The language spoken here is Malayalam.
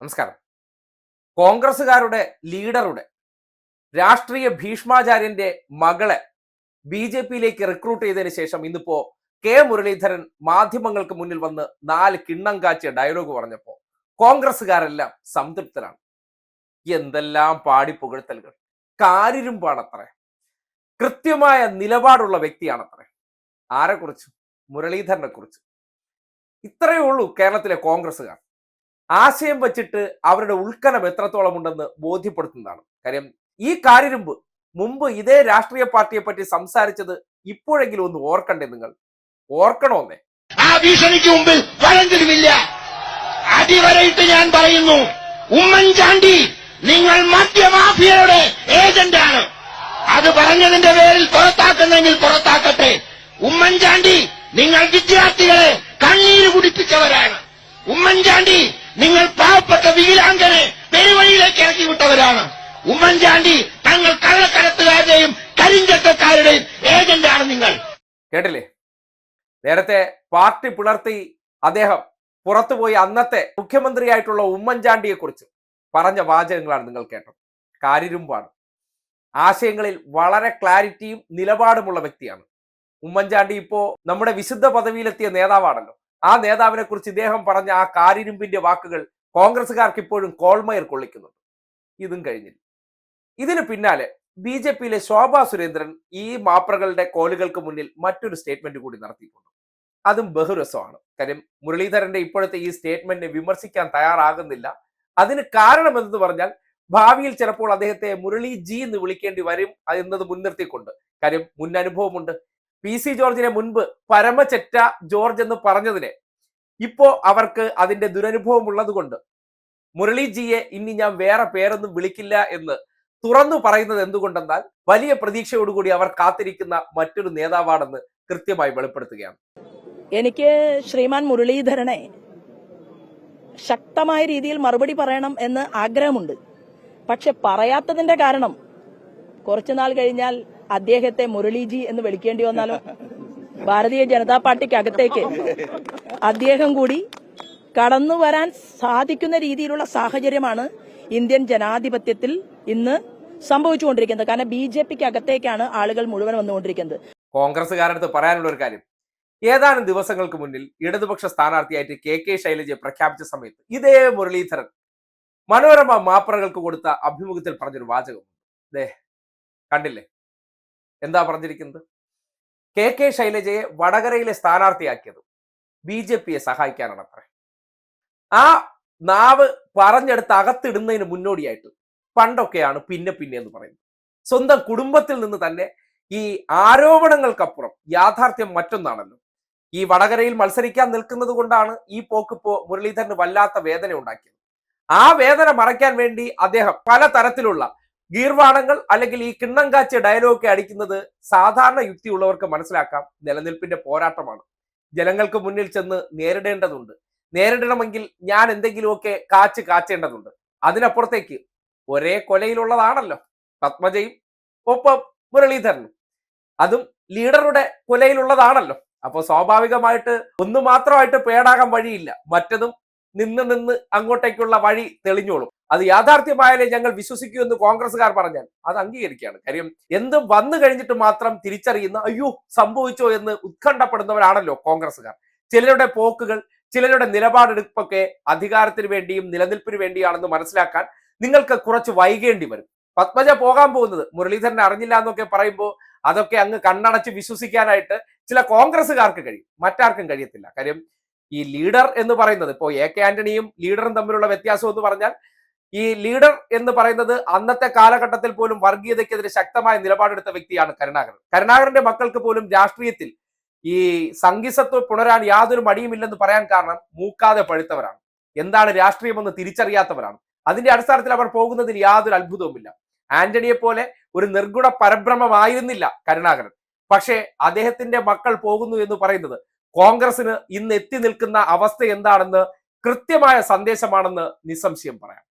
നമസ്കാരം. കോൺഗ്രസ്സുകാരുടെ ലീഡറുടെ രാഷ്ട്രീയ ഭീഷ്മാചാര്യന്റെ മകളെ ബി ജെ പിയിലേക്ക് റിക്രൂട്ട് ചെയ്തതിന് ശേഷം ഇന്നിപ്പോ കെ മുരളീധരൻ മാധ്യമങ്ങൾക്ക് മുന്നിൽ വന്ന് നാല് കിണ്ണം കാച്ചിയ ഡയലോഗ് പറഞ്ഞപ്പോ കോൺഗ്രസ്സുകാരെല്ലാം സംതൃപ്തരാണ്. എന്തെല്ലാം പാടി പുകഴ്ത്തലുകൾ. കാരിരും പാടത്രേ കൃത്യമായ നിലപാടുള്ള വ്യക്തിയാണത്രേ. ആരെക്കുറിച്ച്? മുരളീധരനെ കുറിച്ച് ഇത്രയേ ഉള്ളൂ കേരളത്തിലെ കോൺഗ്രസ്സുകാർ. ആശയം വെച്ചിട്ട് അവരുടെ ഉൾക്കനം എത്രത്തോളം ഉണ്ടെന്ന് ബോധ്യപ്പെടുത്തുന്നതാണ്. കാര്യം ഈ കാര്യരുമ്പ് മുമ്പ് ഇതേ രാഷ്ട്രീയ പാർട്ടിയെ പറ്റി സംസാരിച്ചത് ഇപ്പോഴെങ്കിലും ഒന്ന് ഓർക്കണ്ടേ നിങ്ങൾ? ഓർക്കണോന്നേ? ആ ഭീഷണിക്ക് മുമ്പിൽ വഴങ്ങലുമില്ല അടിവരയിട്ട് ഞാൻ പറയുന്നു ഉമ്മൻചാണ്ടി നിങ്ങൾ മദ്യമാഫിയയുടെ ഏജന്റാണ്. അത് പറഞ്ഞതിന്റെ പേരിൽ പുറത്താക്കുന്നെങ്കിൽ പുറത്താക്കട്ടെ. ഉമ്മൻചാണ്ടി നിങ്ങൾ വിദ്യാർത്ഥികളെ കണ്ണീര് കുടിപ്പിച്ചവരാണ്. ഉമ്മൻചാണ്ടി നിങ്ങൾ പാവപ്പെട്ട വികലാംഗനെ പെരുവഴിയിലേക്ക് ഇറക്കിവിട്ടവരാണ് ഉമ്മൻചാണ്ടി തങ്ങൾ കള്ളക്കടത്തുകാരുടെയും കരിഞ്ചട്ടക്കാരുടെയും ഏജന്റാണ് നിങ്ങൾ. കേട്ടില്ലേ? നേരത്തെ പാർട്ടി പിളർത്തി അദ്ദേഹം പുറത്തുപോയി അന്നത്തെ മുഖ്യമന്ത്രിയായിട്ടുള്ള ഉമ്മൻചാണ്ടിയെ കുറിച്ച് പറഞ്ഞ വാചകങ്ങളാണ് നിങ്ങൾ കേട്ടത്. കാര്യരുമ്പാണ് ആശയങ്ങളിൽ വളരെ ക്ലാരിറ്റിയും നിലപാടുമുള്ള വ്യക്തിയാണ്. ഉമ്മൻചാണ്ടി ഇപ്പോ നമ്മുടെ വിശുദ്ധ പദവിയിലെത്തിയ നേതാവാണല്ലോ. ആ നേതാവിനെ കുറിച്ച് ഇദ്ദേഹം പറഞ്ഞ ആ കാരിരുമ്പിന്റെ വാക്കുകൾ കോൺഗ്രസ്സുകാർക്ക് ഇപ്പോഴും കോൾമയർ കൊള്ളിക്കുന്നുണ്ട്. ഇതും കഴിഞ്ഞില്ല. ഇതിന് പിന്നാലെ ബി ജെ പിയിലെ ശോഭാ സുരേന്ദ്രൻ ഈ മാപ്രകളുടെ കോലുകൾക്ക് മുന്നിൽ മറ്റൊരു സ്റ്റേറ്റ്മെന്റ് കൂടി നടത്തിയിട്ടുണ്ട്. അതും ബഹുരസമാണ്. കാര്യം മുരളീധരന്റെ ഇപ്പോഴത്തെ ഈ സ്റ്റേറ്റ്മെന്റിനെ വിമർശിക്കാൻ തയ്യാറാകുന്നില്ല. അതിന് കാരണം എന്തെന്ന് പറഞ്ഞാൽ ഭാവിയിൽ ചിലപ്പോൾ അദ്ദേഹത്തെ മുരളി ജി എന്ന് വിളിക്കേണ്ടി വരും എന്നത് മുൻനിർത്തിക്കൊണ്ട്. കാര്യം മുൻ അനുഭവമുണ്ട് പി സി ജോർജിനെ മുൻപ് പരമചെറ്റ ജോർജ് എന്ന് പറഞ്ഞതിനെ ഇപ്പോ അവർക്ക് അതിന്റെ ദുരനുഭവം ഉള്ളതുകൊണ്ട് കൊണ്ട് മുരളി ഇനി ഞാൻ വേറെ പേരൊന്നും വിളിക്കില്ല എന്ന് തുറന്നു പറയുന്നത് എന്തുകൊണ്ടെന്നാൽ വലിയ പ്രതീക്ഷയോടുകൂടി അവർ കാത്തിരിക്കുന്ന മറ്റൊരു നേതാവാണെന്ന് കൃത്യമായി വെളിപ്പെടുത്തുകയാണ്. എനിക്ക് ശ്രീമാൻ മുരളീധരനെ ശക്തമായ രീതിയിൽ മറുപടി പറയണം എന്ന് ആഗ്രഹമുണ്ട്. പക്ഷെ പറയാത്തതിന്റെ കാരണം കുറച്ചുനാൾ കഴിഞ്ഞാൽ അദ്ദേഹത്തെ മുരളീജി എന്ന് വിളിക്കേണ്ടി വന്നാലോ? ഭാരതീയ ജനതാ പാർട്ടിക്ക് അകത്തേക്ക് അദ്ദേഹം കൂടി കടന്നു വരാൻ സാധിക്കുന്ന രീതിയിലുള്ള സാഹചര്യമാണ് ഇന്ത്യൻ ജനാധിപത്യത്തിൽ ഇന്ന് സംഭവിച്ചുകൊണ്ടിരിക്കുന്നത്. കാരണം ബി ജെ പിക്ക് അകത്തേക്കാണ് ആളുകൾ മുഴുവൻ വന്നുകൊണ്ടിരിക്കുന്നത്. കോൺഗ്രസ്സുകാരടുത്ത് പറയാനുള്ള ഒരു കാര്യം. ഏതാനും ദിവസങ്ങൾക്ക് മുന്നിൽ ഇടതുപക്ഷ സ്ഥാനാർത്ഥിയായിട്ട് കെ കെ ശൈലജയെ പ്രഖ്യാപിച്ച സമയത്ത് ഇതേ മുരളീധരൻ മനോരമ മാപ്പറകൾക്ക് കൊടുത്ത അഭിമുഖത്തിൽ പറഞ്ഞൊരു വാചകം ദേ കണ്ടില്ലേ? എന്താ പറഞ്ഞിരിക്കുന്നത്? കെ കെ ശൈലജയെ വടകരയിലെ സ്ഥാനാർത്ഥിയാക്കിയത് ബി ജെ പിയെ സഹായിക്കാനാണ് അത്ര ആ നാവ് പറഞ്ഞെടുത്ത് അകത്തിടുന്നതിന് മുന്നോടിയായിട്ട് പണ്ടൊക്കെയാണ് പിന്നെ പിന്നെ എന്ന് പറയുന്നത്. സ്വന്തം കുടുംബത്തിൽ നിന്ന് തന്നെ ഈ ആരോപണങ്ങൾക്കപ്പുറം യാഥാർത്ഥ്യം മറ്റൊന്നാണല്ലോ. ഈ വടകരയിൽ മത്സരിക്കാൻ നിൽക്കുന്നത് കൊണ്ടാണ് ഈ പോക്കിപ്പോ മുരളീധരന് വല്ലാത്ത വേദന ഉണ്ടാക്കിയത്. ആ വേദന മറയ്ക്കാൻ വേണ്ടി അദ്ദേഹം പല തരത്തിലുള്ള ഗീർവാണങ്ങൾ അല്ലെങ്കിൽ ഈ കിണ്ണം കാച്ച ഡയലോഗ് അടിക്കുന്നത് സാധാരണ യുക്തിയുള്ളവർക്ക് മനസ്സിലാക്കാം. നിലനിൽപ്പിന്റെ പോരാട്ടമാണ്. ജനങ്ങൾക്ക് മുന്നിൽ ചെന്ന് നേരിടേണ്ടതുണ്ട്. നേരിടണമെങ്കിൽ ഞാൻ എന്തെങ്കിലുമൊക്കെ കാച്ച് കാച്ചേണ്ടതുണ്ട്. അതിനപ്പുറത്തേക്ക് ഒരേ കൊലയിലുള്ളതാണല്ലോ. പത്മജയും ഒപ്പം മുരളീധരനും. അതും ലീഡറുടെ കൊലയിലുള്ളതാണല്ലോ. അപ്പോൾ സ്വാഭാവികമായിട്ട് ഒന്ന് മാത്രമായിട്ട് പേടാകാൻ വഴിയില്ല. മറ്റതും നിന്ന് നിന്ന് അങ്ങോട്ടേക്കുള്ള വഴി തെളിഞ്ഞോളും. അത് യാഥാർത്ഥ്യമായാലേ ഞങ്ങൾ വിശ്വസിക്കൂ എന്ന് കോൺഗ്രസ്സുകാർ പറഞ്ഞാൽ അത് അംഗീകരിക്കുകയാണ്. കാര്യം എന്തും വന്നു കഴിഞ്ഞിട്ട് മാത്രം തിരിച്ചറിയുന്ന അയ്യോ സംഭവിച്ചോ എന്ന് ഉത്കണ്ഠപ്പെടുന്നവരാണല്ലോ കോൺഗ്രസ്സുകാർ. ചിലരുടെ പോക്കുകൾ ചിലരുടെ നിലപാടെടുപ്പൊക്കെ അധികാരത്തിന് വേണ്ടിയും നിലനിൽപ്പിന് വേണ്ടിയാണെന്ന് മനസ്സിലാക്കാൻ നിങ്ങൾക്ക് കുറച്ച് വൈകേണ്ടി വരും. പത്മജ പോകാൻ പോകുന്നത് മുരളീധരനെ അറിഞ്ഞില്ല എന്നൊക്കെ പറയുമ്പോൾ അതൊക്കെ അങ്ങ് കണ്ണടച്ച് വിശ്വസിക്കാനായിട്ട് ചില കോൺഗ്രസ്സുകാർക്ക് കഴിയും. മറ്റാർക്കും കഴിയത്തില്ല. കാര്യം ഈ ലീഡർ എന്ന് പറയുന്നത് ഇപ്പോൾ എ കെ ആന്റണിയും ലീഡറും തമ്മിലുള്ള വ്യത്യാസം എന്ന് പറഞ്ഞാൽ ഈ ലീഡർ എന്ന് പറയുന്നത് അന്നത്തെ കാലഘട്ടത്തിൽ പോലും വർഗീയതയ്ക്കെതിരെ ശക്തമായ നിലപാടെടുത്ത വ്യക്തിയാണ് കരുണാകരൻ. കരുണാകരന്റെ മക്കൾക്ക് പോലും രാഷ്ട്രീയത്തിൽ ഈ സംഗീസത്വ പുണരാൻ യാതൊരു മടിയുമില്ലെന്ന് പറയാൻ കാരണം മൂക്കാതെ പഴുത്തവരാണ്. എന്താണ് രാഷ്ട്രീയമെന്ന് തിരിച്ചറിയാത്തവരാണ്. അതിന്റെ അടിസ്ഥാനത്തിൽ അവർ പോകുന്നതിൽ യാതൊരു അത്ഭുതവുമില്ല. ആന്റണിയെ പോലെ ഒരു നിർഗുണ പരബ്രഹ്മമായിരുന്നില്ല കരുണാകരൻ. പക്ഷേ അദ്ദേഹത്തിന്റെ മക്കൾ പോകുന്നു എന്ന് പറയുന്നത് കോൺഗ്രസിന് ഇന്ന് എത്തി നിൽക്കുന്ന അവസ്ഥ എന്താണെന്ന് കൃത്യമായ സന്ദേശമാണെന്ന് നിസ്സംശയം പറയാം.